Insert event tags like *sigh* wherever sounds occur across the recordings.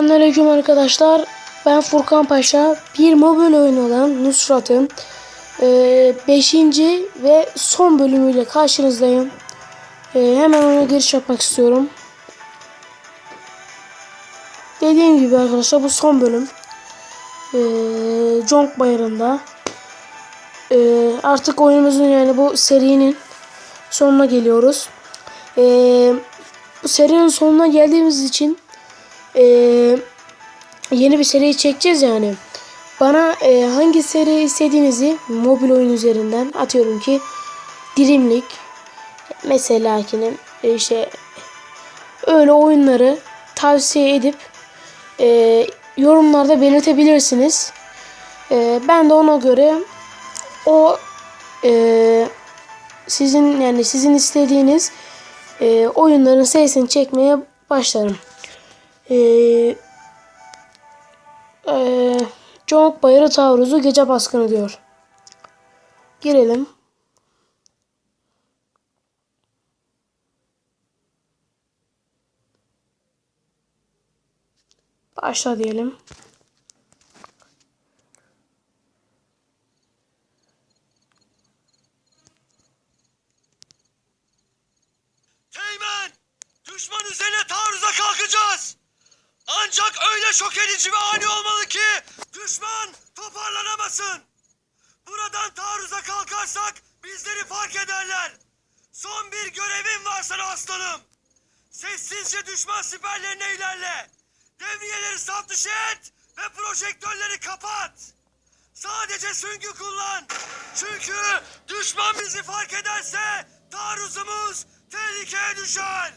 Selamünaleyküm arkadaşlar. Ben Furkan Paşa. Bir mobil oyun olan Nusrat'ın 5. ve son bölümüyle karşınızdayım. Ee, hemen ona giriş yapmak istiyorum. Dediğim gibi arkadaşlar bu son bölüm. Ee, Jonk Bayırı'nda. Ee, artık oyunumuzun yani bu serinin sonuna geliyoruz. Ee, bu serinin sonuna geldiğimiz için ee, yeni bir seri çekeceğiz yani. Bana e, hangi seri istediğinizi mobil oyun üzerinden atıyorum ki dilimlik mesela ki e, işte öyle oyunları tavsiye edip e, yorumlarda belirtebilirsiniz. E, ben de ona göre o e, sizin yani sizin istediğiniz e, oyunların sesini çekmeye başlarım. Eee eee Conk Bayırı Taarruzu Gece Baskını diyor. Girelim. Başla diyelim. Teğmen! Düşman üzerine taarruza kalkacağız! Ancak edici ve ani olmalı ki düşman toparlanamasın. Buradan taarruza kalkarsak bizleri fark ederler. Son bir görevim var sana aslanım. Sessizce düşman siperlerine ilerle. Devriyeleri saf dışı et ve projektörleri kapat. Sadece süngü kullan. Çünkü düşman bizi fark ederse taarruzumuz tehlikeye düşer.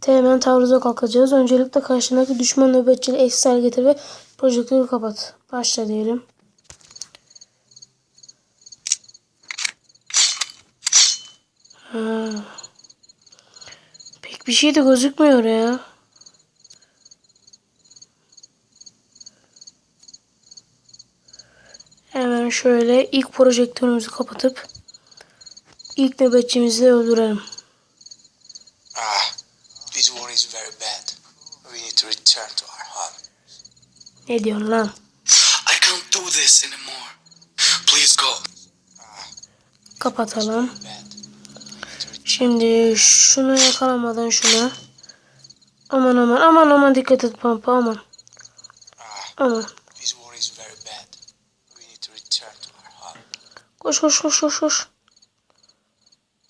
Teğmen taarruza kalkacağız. Öncelikle karşındaki düşman nöbetçili eksi hale getir ve projektörü kapat. Başla diyelim. Ha. Pek bir şey de gözükmüyor ya. Hemen şöyle ilk projektörümüzü kapatıp ilk nöbetçimizi öldürelim. Ne diyorsun lan? I can't do this anymore. Please go. Kapatalım. Şimdi şunu yakalamadan şuna. Aman aman aman aman dikkat et pampa aman. Aman. Koş koş koş koş koş.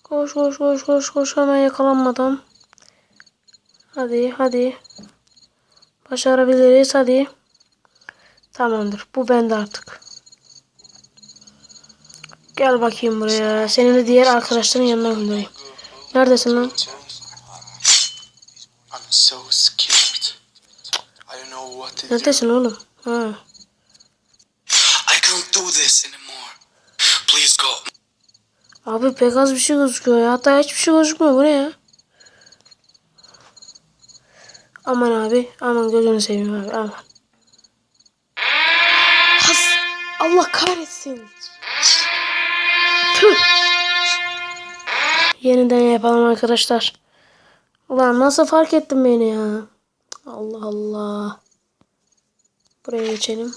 Koş koş koş koş koş hemen yakalanmadan. Hadi hadi. Başarabiliriz hadi. Tamamdır. Bu bende artık. Gel bakayım buraya. Seni de diğer arkadaşların yanına göndereyim. Neredesin lan? Neredesin oğlum? Ha. I can't do this anymore. Please go. Abi pek az bir şey gözüküyor ya. Hatta hiçbir şey gözükmüyor. Bu ne ya? Aman abi. Aman gözünü seveyim abi. Aman. Allah kahretsin. Tüh. Yeniden yapalım arkadaşlar. Ulan nasıl fark ettin beni ya? Allah Allah. Buraya geçelim.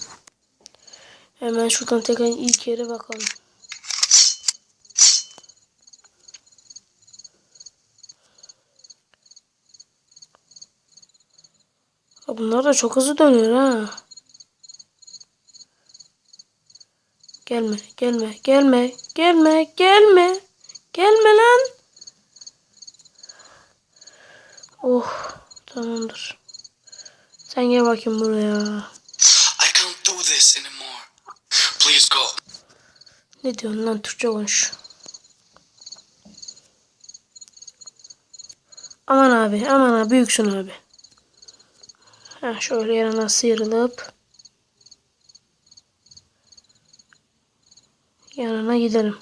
Hemen şuradan tekrar ilk yere bakalım. Bunlar da çok hızlı dönüyor ha. Gelme, gelme, gelme, gelme, gelme. Gelme lan. Oh, tamamdır. Sen gel bakayım buraya. I can't do this anymore. Please go. Ne diyorsun lan Türkçe konuş. Aman abi, aman abi, büyüksün abi. Ha şöyle yanına sıyrılıp yanına gidelim.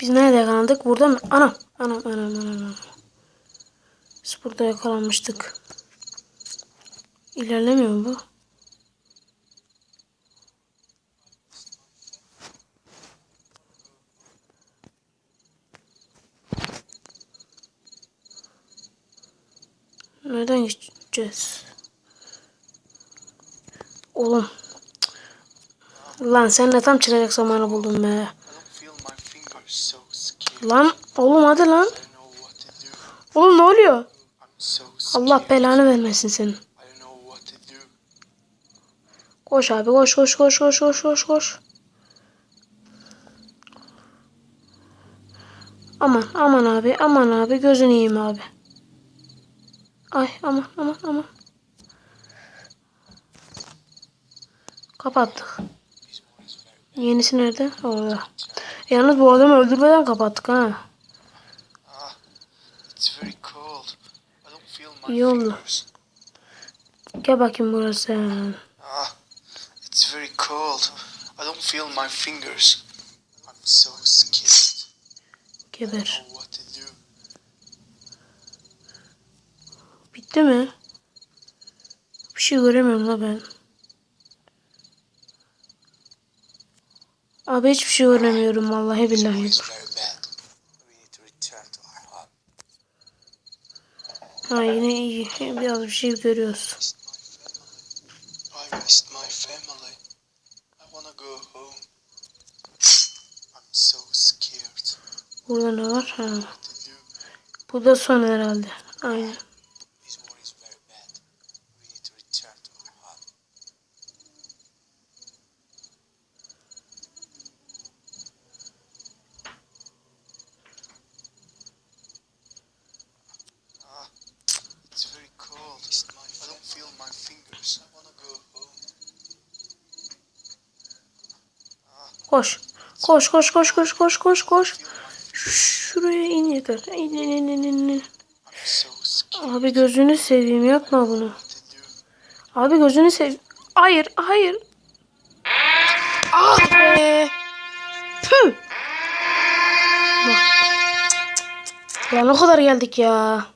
Biz nerede yakalandık? Burada mı? Anam. Anam anam anam. anam. Biz burada yakalanmıştık. İlerlemiyor mu bu? Geçeceğiz? Oğlum. Lan sen de tam çıkacak zamanı buldun be. Lan oğlum hadi lan. Oğlum ne oluyor? Allah belanı vermesin senin. Koş abi koş koş koş koş koş koş koş. Aman aman abi aman abi gözünü yiyeyim abi. Ay aman aman aman. Kapattık. Yenisi nerede? Orada. Yalnız bu adamı öldürmeden kapattık ha. İyi oldu. Gel bakayım burası. Ah, it's very cold. I don't feel my fingers. I'm so scared. Geber. Değil mi? Bir şey göremiyorum la ben. Abi hiçbir şey göremiyorum vallahi billahi. Ha yine iyi. Biraz bir şey görüyoruz. Burada ne var? Ha. Bu da son herhalde. Aynen. Koş koş koş koş koş koş koş. Şuraya in yeter. İn in in in in. Abi gözünü seveyim yapma bunu. Abi gözünü sev. Hayır hayır. Ah be. Püh. Lan o kadar geldik ya.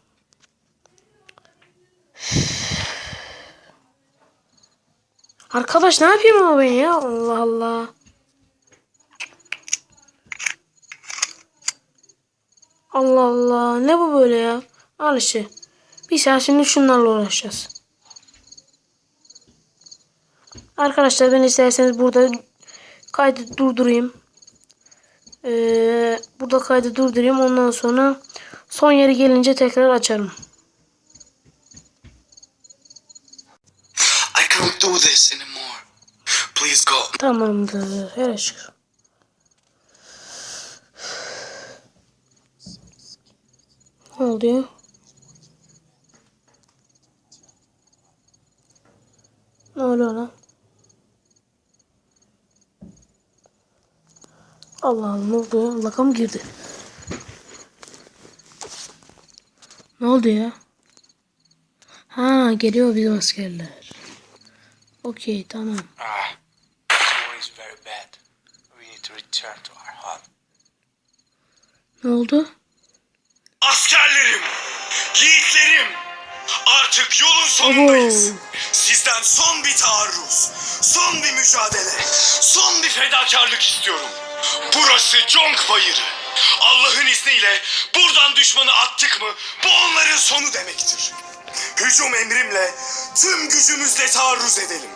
Arkadaş ne yapayım ama ben ya? Allah Allah. Allah Allah. Ne bu böyle ya? Al işte. Bir saat şimdi şunlarla uğraşacağız. Arkadaşlar ben isterseniz burada kaydı durdurayım. Ee, burada kaydı durdurayım. Ondan sonra son yeri gelince tekrar açarım. I can't do this anymore. Please go. Tamamdır. Her şükür. Ne oldu ya? Ne oluyor lan? Allah Allah ne oldu ya? Laka mı girdi? Ne oldu ya? Ha geliyor bizim askerler. Okey tamam. Ah, this sonundayız. Sizden son bir taarruz, son bir mücadele, son bir fedakarlık istiyorum. Burası Conk Bayırı. Allah'ın izniyle buradan düşmanı attık mı bu onların sonu demektir. Hücum emrimle tüm gücümüzle taarruz edelim.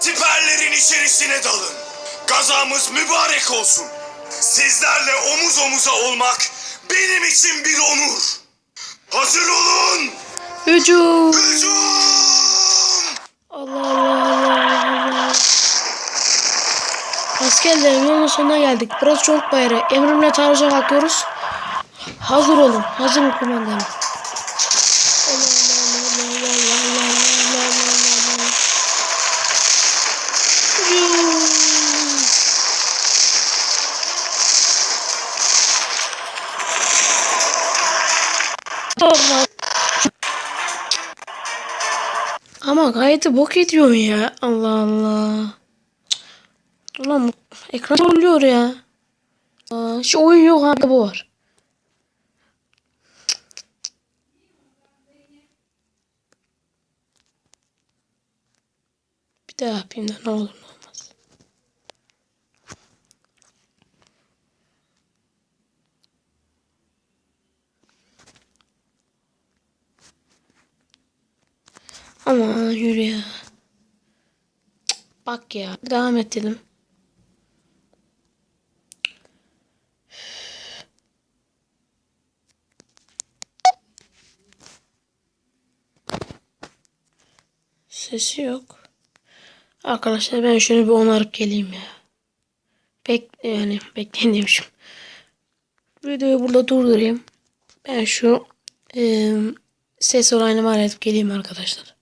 Siperlerin içerisine dalın. Gazamız mübarek olsun. Sizlerle omuz omuza olmak benim için bir onur. Hazır olun. Hücum. Hücum! Allah Allah Allah Allah. Askerlerim yolun sonuna geldik. Burası çok bayrağı. Emrimle taarruza kalkıyoruz. Hazır olun. Hazır mı kumandanım? Ama gayet de bok ediyorsun ya. Allah Allah. Cık. Ulan ekran zorluyor ya. Aa, şu oyun yok abi bu var. Bir daha yapayım da ne olur. Ama yürü ya. Bak ya. Devam et dedim. Sesi yok. Arkadaşlar ben şunu bir onarıp geleyim ya. Bek yani bekleyin demişim. Videoyu burada durdurayım. Ben şu e, ses olayını var edip geleyim arkadaşlar.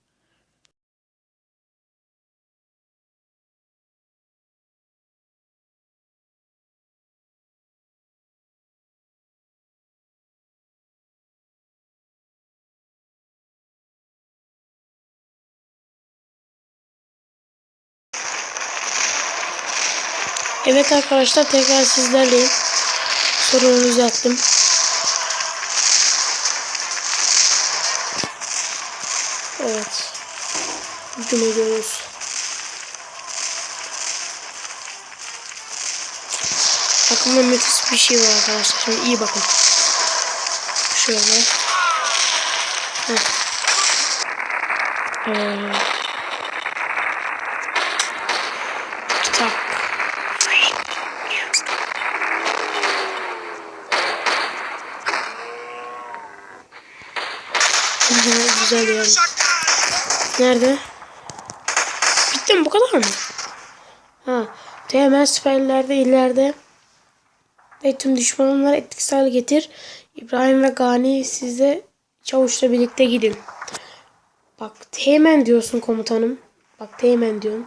Evet arkadaşlar tekrar sizlerleyim. Sorunu düzelttim. Evet. Bugün ediyoruz. Aklımda müthiş bir şey var arkadaşlar. Şimdi iyi bakın. Şöyle. Heh. Ee, kitap. Güzel yani. Nerede? Bitti mi bu kadar mı? Ha. Teğmen siperlerde ileride ve tüm düşmanları etkisiz hale getir. İbrahim ve Gani size çavuşla birlikte gidin. Bak teğmen diyorsun komutanım. Bak teğmen diyorsun.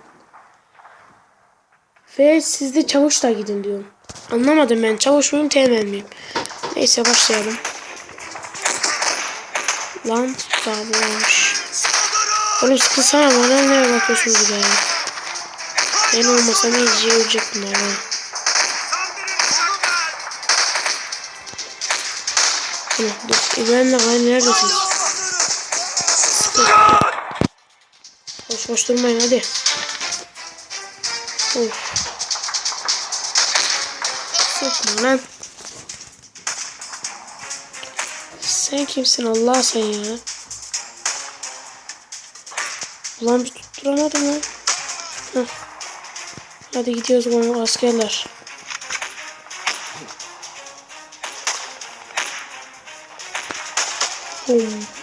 Ve siz de çavuşla gidin diyorum. Anlamadım ben çavuş muyum teğmen miyim? Neyse başlayalım. Lan davranmış. Oğlum sıkılsana bana nereye bakıyorsunuz be? Ben olmasam iyice ölecek bunlar ha. Hani dur İbrahim'le Gani neredesiniz? Boş boş durmayın hadi. Of. Sıkma lan. Sen kimsin Allah sen ya? Ulan bir tutturamadım lan. Heh. Hadi gidiyoruz bu askerler. Bum.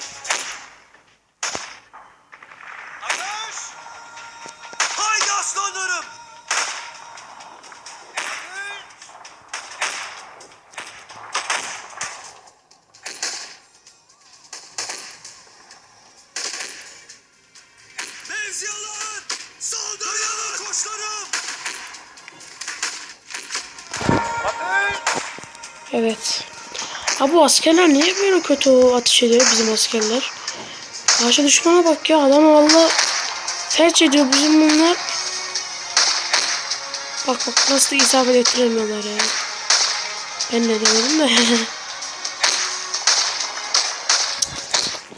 Askerler niye böyle kötü ateş ediyor bizim askerler? Karşı düşmana bak ya adam valla felç ediyor bizim bunlar. Bak bak nasıl da isabet ettiremiyorlar ya. Ben ne demedim de.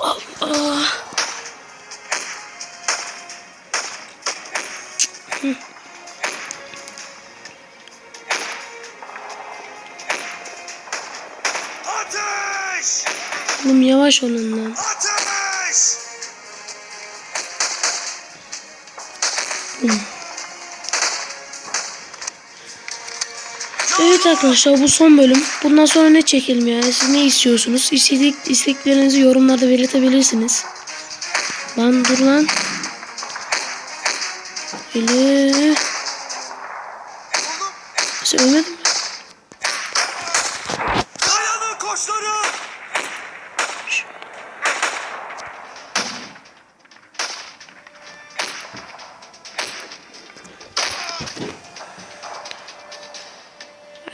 *laughs* Allah. Lan. Ateş! Evet arkadaşlar bu son bölüm. Bundan sonra ne çekelim yani? Siz ne istiyorsunuz? İstedik, isteklerinizi yorumlarda belirtebilirsiniz. Lan dur lan. Öyle. Sen ölmedin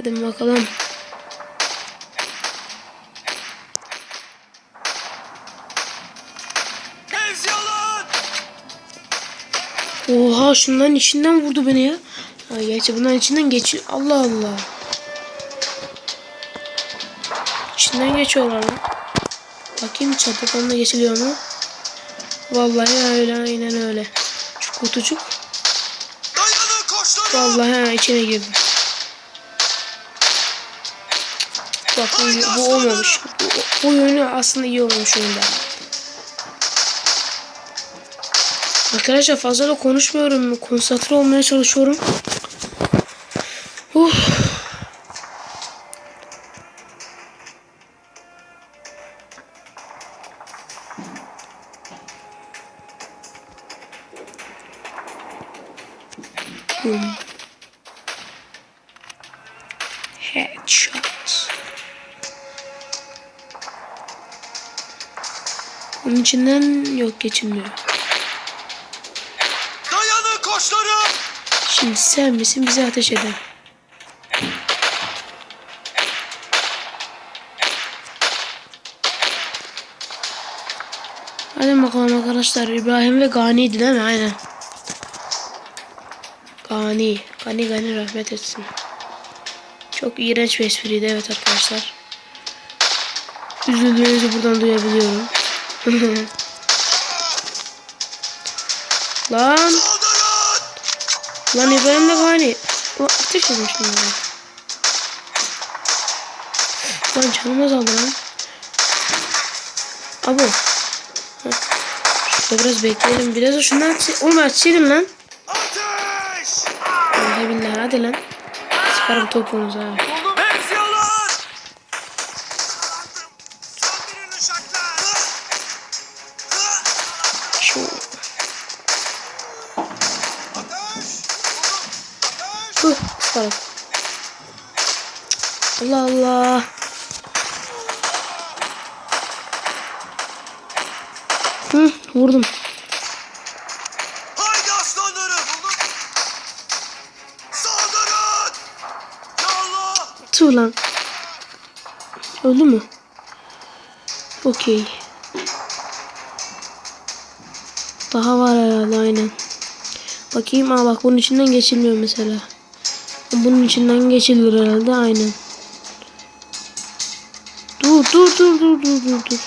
Hadi bakalım. Oha şunların içinden vurdu beni ya. Ha, gerçi bunların içinden geçiyor. Allah Allah. İçinden geçiyorlar lan. Bakayım çabuk onunla geçiliyor mu? Vallahi öyle aynen öyle. Şu kutucuk Vallahi ha, içine girdim. Bak bu, bu olmamış. Bu, bu yönü aslında iyi olmuş oyunda. Arkadaşlar fazla da konuşmuyorum. Konsantre olmaya çalışıyorum. İçinden yok geçilmiyor. Dayanın koçlarım. Şimdi sen misin bize ateş eden? Hadi bakalım arkadaşlar. İbrahim ve Gani'ydi değil mi? Aynen. Gani. Gani Gani rahmet etsin. Çok iğrenç bir espriydi evet arkadaşlar. Üzüldüğünüzü buradan duyabiliyorum. *laughs* Lan. Lan İbrahim de. Ulan ateş etmiştim ya. Lan canım azaldı lan. Abo. Heh. Şurada biraz bekleyelim. Biraz da şundan. Oğlum ateşelim lan. Ateş. Vallahi billahi hadi lan. Sıkarım topunuzu Puh sıkarım. Allah Allah. Hı, vurdum. Haydi aslanlarım. Buldum. Saldırın. Yallah. Tüh lan. Öldü mü? Okey. Daha var herhalde aynen. Bakayım aa bak bunun içinden geçilmiyor mesela. Bunun içinden geçilir herhalde aynen. Dur dur dur dur dur dur dur.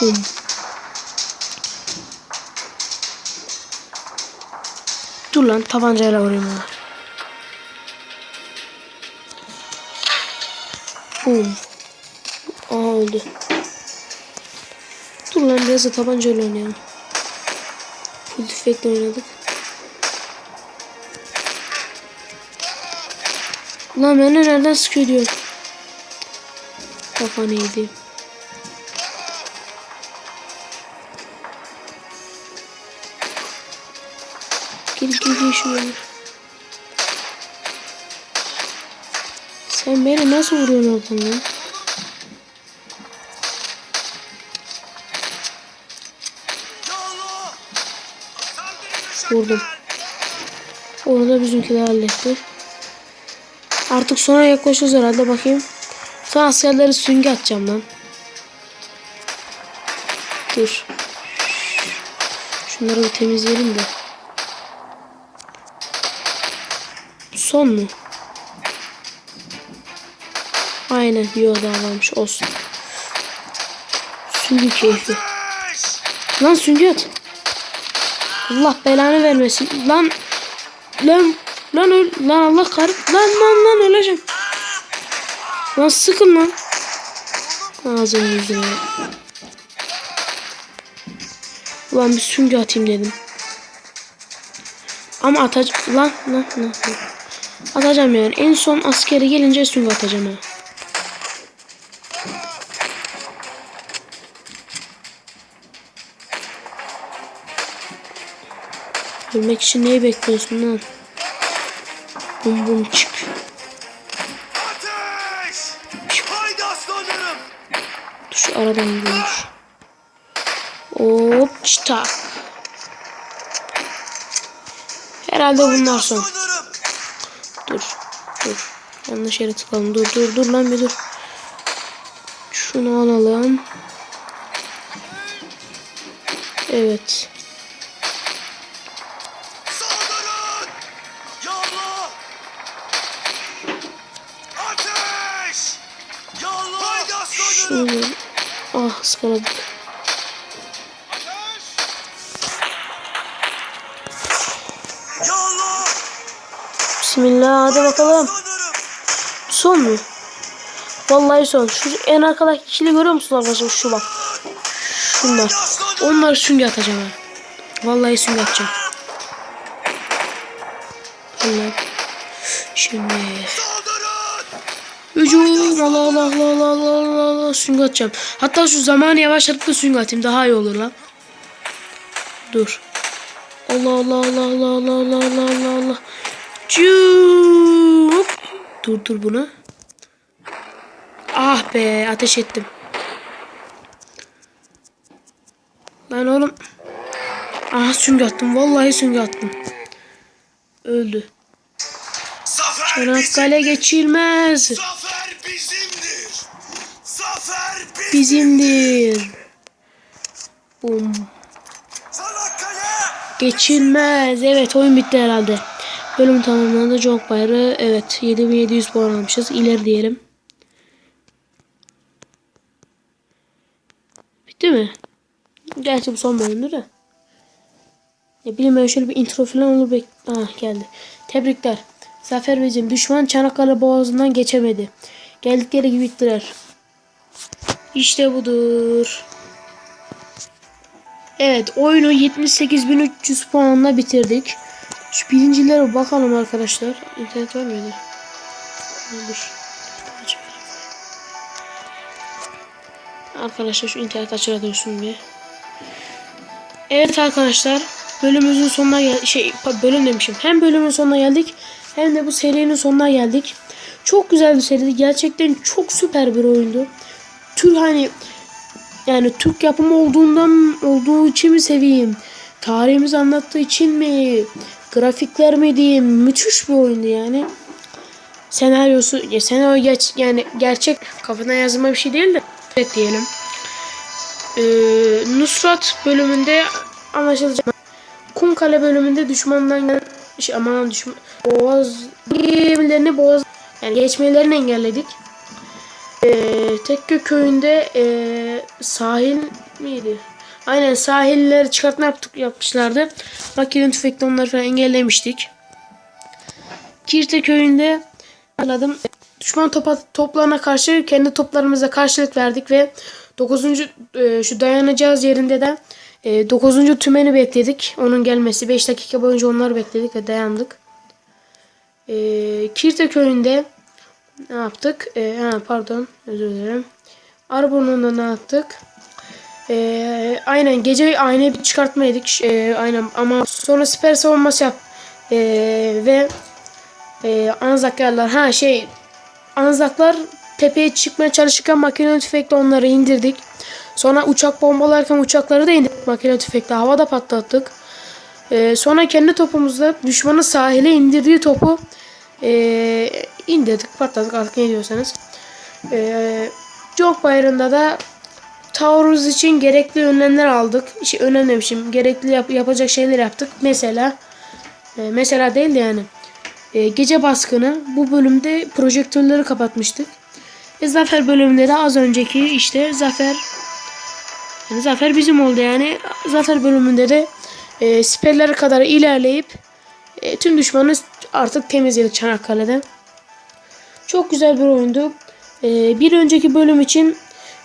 Bum. Dur lan tabancayla vurayım ona. Boom. Aa öldü. Dur lan biraz da tabancayla oynayalım. Full tüfekle oynadık. Lan beni nereden sıkıyor diyor. Kafanı yedi. Gel gel gel şuraya. Sen beni nasıl vuruyorsun oradan lan? Vurdum. Onu da bizimkiler halletti. Artık sona yaklaşıyoruz herhalde bakayım. Son askerleri süngü atacağım lan. Dur. Şunları bir temizleyelim de. Son mu? Aynen. Yo daha varmış. Olsun. Süngü keyfi. Lan süngü at. Allah belanı vermesin. Lan lan lan öl lan Allah kar lan lan lan öleceğim. Lan sıkın lan. Ağzını yüzüne. Ulan bir süngü atayım dedim. Ama atac lan lan lan. lan. Atacağım yani. En son askeri gelince süngü atacağım ha. Ölmek için neyi bekliyorsun lan? Bum bum çık. Ateş. Haydi aslanlarım. Dur şu aradan vurmuş. Hop çıtak. Herhalde bunlar son. Dur. Dur. Yanlış yere tıkalım. Dur dur dur lan bir dur. Şunu alalım. Evet. Yallah. Bismillah hadi bakalım. Son mu? Vallahi son. Şu en arkadaki ikili görüyor musun arkadaşlar? Şu bak. Şunlar. Onlar süngü atacağım ha. Vallahi süngü atacağım. Allah. Şimdi. Hücum. Allah Allah Allah Allah Allah Allah Allah. Süngü atacağım. Hatta şu zamanı yavaşlatıp da süngü atayım. Daha iyi olur lan. Dur. Allah Allah Allah Allah Allah Allah Allah Allah Allah. Cuk. Dur dur bunu. Ah be ateş ettim. Lan oğlum. Ah süngü attım. Vallahi süngü attım. Öldü. Çanakkale geçilmez. Zafer bizimdir. Zafer bizim. Bizimdir. Bum. Geçilmez. Evet oyun bitti herhalde. Bölüm tamamlandı. Çok bayrağı. Evet 7700 puan almışız. İleri diyelim. Bitti mi? Gerçi bu son bölümdü de. Ne bileyim ben şöyle bir intro falan olur bek. Ah geldi. Tebrikler. Zafer bizim. Düşman Çanakkale boğazından geçemedi. Geldikleri gibi bittiler. İşte budur. Evet oyunu 78.300 puanla bitirdik. Şu birincilere bakalım arkadaşlar. İnternet var mıydı? Arkadaşlar şu internet açığa dursun bir. Evet arkadaşlar bölümümüzün sonuna gel şey bölüm demişim. Hem bölümün sonuna geldik hem de bu serinin sonuna geldik. Çok güzel bir seriydi. Gerçekten çok süper bir oyundu. Tür hani yani Türk yapımı olduğundan olduğu için mi seveyim? Tarihimizi anlattığı için mi? Grafikler mi diyeyim? Müthiş bir oyundu yani. Senaryosu, ya senaryo geç, yani gerçek kafadan yazılma bir şey değil de evet diyelim. Ee, Nusrat bölümünde anlaşılacak. Kumkale bölümünde düşmandan şey, aman düşman boğaz gemilerini boğaz yani geçmelerini engelledik. Ee, Tekke köyünde ee, sahil miydi? Aynen sahilleri çıkartma yaptık yapmışlardı. Makine tüfekle onları falan engellemiştik. Kirte köyünde anladım. Düşman topa, toplarına karşı kendi toplarımıza karşılık verdik ve 9. e, şu dayanacağız yerinde de e, 9. tümeni bekledik. Onun gelmesi 5 dakika boyunca onları bekledik ve dayandık. E, Kirte köyünde ne yaptık? E, ha, pardon özür dilerim. Arborn'unda ne yaptık? E, aynen gece aynayı bir çıkartmaydık. E, aynen ama sonra siper savunması yap. E, ve e, Anzaklarlar ha şey Anzaklar tepeye çıkmaya çalışırken makine tüfekle onları indirdik. Sonra uçak bombalarken uçakları da indirdik makine tüfekle havada patlattık. E, sonra kendi topumuzla düşmanın sahile indirdiği topu e, indirdik patladık artık ne diyorsanız. E, Çok Bayırı'nda da taarruz için gerekli önlemler aldık. Şey, demişim. Gerekli yap- yapacak şeyler yaptık. Mesela e, mesela değil de yani e, gece baskını bu bölümde projektörleri kapatmıştık. E, Zafer bölümünde de az önceki işte Zafer yani Zafer bizim oldu yani. Zafer bölümünde de e, siperlere kadar ilerleyip e, tüm düşmanı artık temizledik Çanakkale'den. Çok güzel bir oyundu. E, bir önceki bölüm için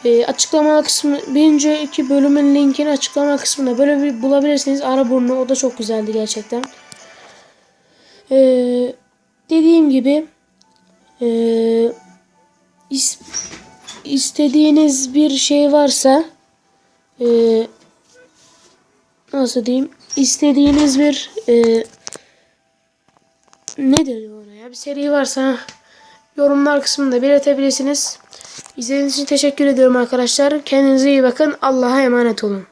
e, açıklama kısmı bir önceki bölümün linkini açıklama kısmında böyle bir bulabilirsiniz. Araburnu o da çok güzeldi gerçekten. E, dediğim gibi e, is- istediğiniz bir şey varsa e, nasıl diyeyim istediğiniz bir e, ne deniyor ona ya bir seri varsa yorumlar kısmında belirtebilirsiniz. İzlediğiniz için teşekkür ediyorum arkadaşlar. Kendinize iyi bakın. Allah'a emanet olun.